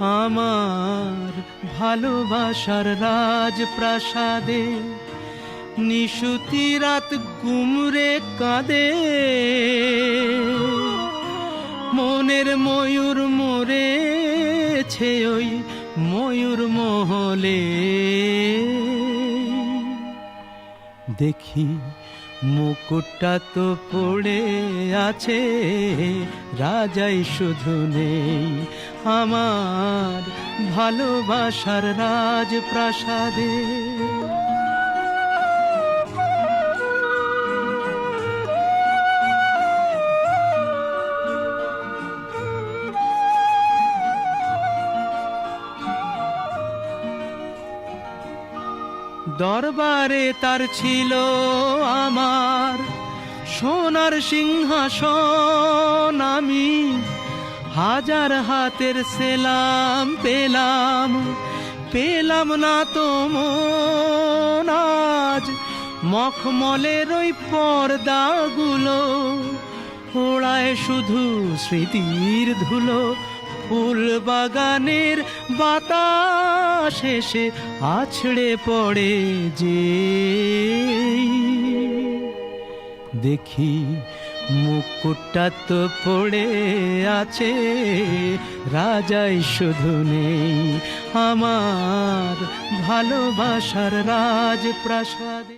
আমার ভালোবাসার রাজপ্রাসাদে নিশুতি রাত গুমরে কাঁদে। মনের ময়ূর মরেছে ওই ময়ূর মহলে। দেখি মুকুটটা তো পড়ে আছে রাজাই শুধু নেই আমার ভালোবাসার রাজপ্রাসাদে। দরবারে তার ছিল আমার। সোনার সিংহাসন আমি হাজার হাতের সেলাম পেলাম। পেলাম না তো মখমলের ওই পর্দাগুলো ওড়ায় শুধু স্মৃতির ধুলো। ফুল বাগানের বাতাস এসে আছড়ে পড়ে যে। দেখি মুকুটটা তো পড়ে আছে, রাজাই শুধু নেই আমার ভালোবাসার রাজপ্রাসাদে।